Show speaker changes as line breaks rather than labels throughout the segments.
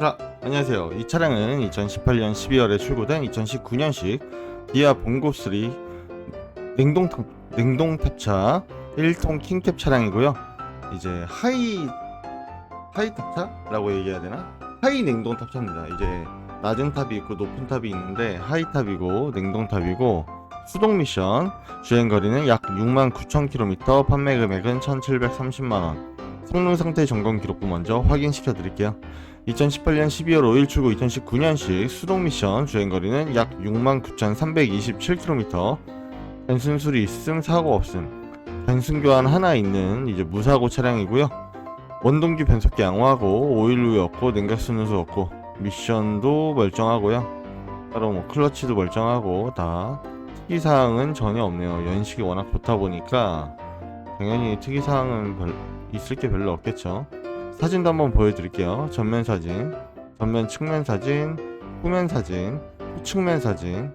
자, 안녕하세요. 이 차량은 2018년 12월에 출고된 2019년식 기아 봉고3 냉동 탑, 냉동 탑차 1톤 킹캡 차량이고요. 이제 하이 하이 탑차라고 얘기해야 되나? 하이 냉동 탑차입니다. 이제 낮은 탑이 있고 높은 탑이 있는데 하이 탑이고 냉동 탑이고 수동 미션 주행 거리는 약 69,000km, 판매 금액은 1,730만 원. 성능 상태 점검 기록부 먼저 확인시켜 드릴게요. 2018년 12월 5일 출고 2019년식 수동 미션 주행거리는 약 69,327km 단순 수리 있음 사고 없음. 단순 교환 하나 있는 이제 무사고 차량이고요. 원동기 변속기 양호하고 오일 루유 없고 냉각수 누수 없고 미션도 멀쩡하고요. 따로 뭐 클러치도 멀쩡하고 다 특이사항은 전혀 없네요. 연식이 워낙 좋다 보니까 당연히 특이사항은 별, 있을 게 별로 없겠죠 사진도 한번 보여드릴게요. 전면 사진, 전면 측면 사진, 후면 사진, 후측면 사진.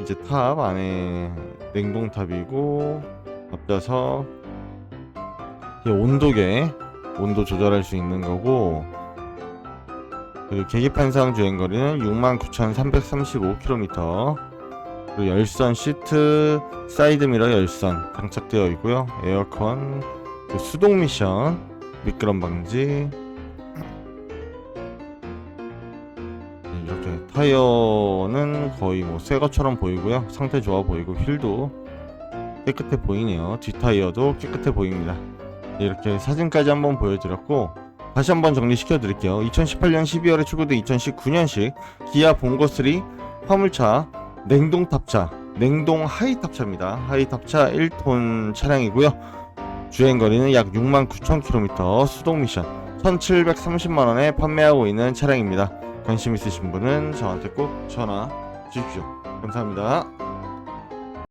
이제 탑 안에 냉동탑이고 앞좌석. 이 온도계 온도 조절할 수 있는 거고. 그리고 계기판상 주행거리는 69,335km 그리고 열선 시트 사이드미러 열선 장착되어 있고요. 에어컨 수동 미션 미끄럼 방지. 네, 이렇게 타이어는 거의 뭐 새 것처럼 보이고요. 상태 좋아 보이고 휠도 깨끗해 보이네요. 뒷 타이어도 깨끗해 보입니다. 네, 이렇게 사진까지 한번 보여드렸고 다시 한번 정리시켜 드릴게요. 2018년 12월에 출고된 2019년식 기아 봉고3 화물차 냉동 탑차 냉동 하이 탑차입니다. 하이 탑차 1톤 차량이고요 주행 거리는 약 69,000km 수동 미션 1,730만원에 판매하고 있는 차량입니다. 관심 있으신 분은 저한테 꼭 전화 주십시오. 감사합니다.